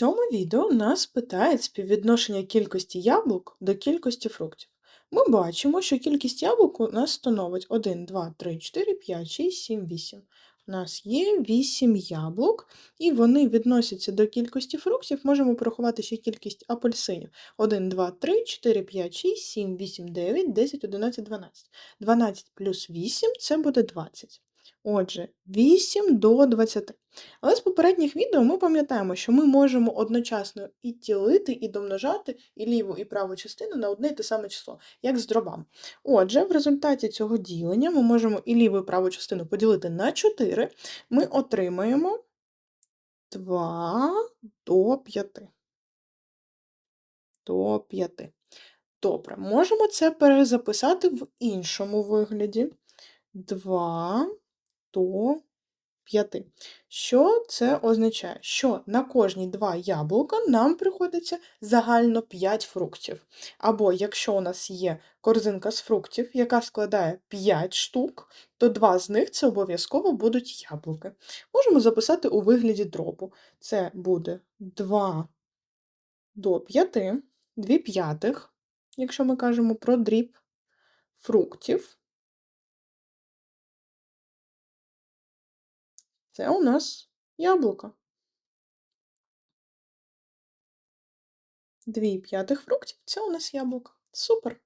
цьому відео нас питають співвідношення кількості яблук до кількості фруктів. Ми бачимо, що кількість яблук у нас становить 1, 2, 3, 4, 5, 6, 7, 8. У нас є 8 яблук, і вони відносяться до кількості фруктів. Можемо порахувати ще кількість апельсинів. 1, 2, 3, 4, 5, 6, 7, 8, 9, 10, 11, 12. 12 плюс 8 це буде 20. Отже, 8 до 20. Але з попередніх відео ми пам'ятаємо, що ми можемо одночасно і ділити, і домножати і ліву, і праву частину на одне і те саме число, як з дробами. Отже, в результаті цього ділення ми можемо і ліву, і праву частину поділити на 4, ми отримаємо 2 до 5. До 5. Добре, можемо це перезаписати в іншому вигляді. 2 до 5. Що це означає? Що на кожні 2 яблука нам приходиться загально 5 фруктів. Або якщо у нас є корзинка з фруктів, яка складає 5 штук, то 2 з них це обов'язково будуть яблуки. Можемо записати у вигляді дробу. Це буде 2 до 5, 2 п'ятих, якщо ми кажемо про дріб фруктів. Це у нас яблуко. Дві п'ятих фруктів це у нас яблуко. Супер!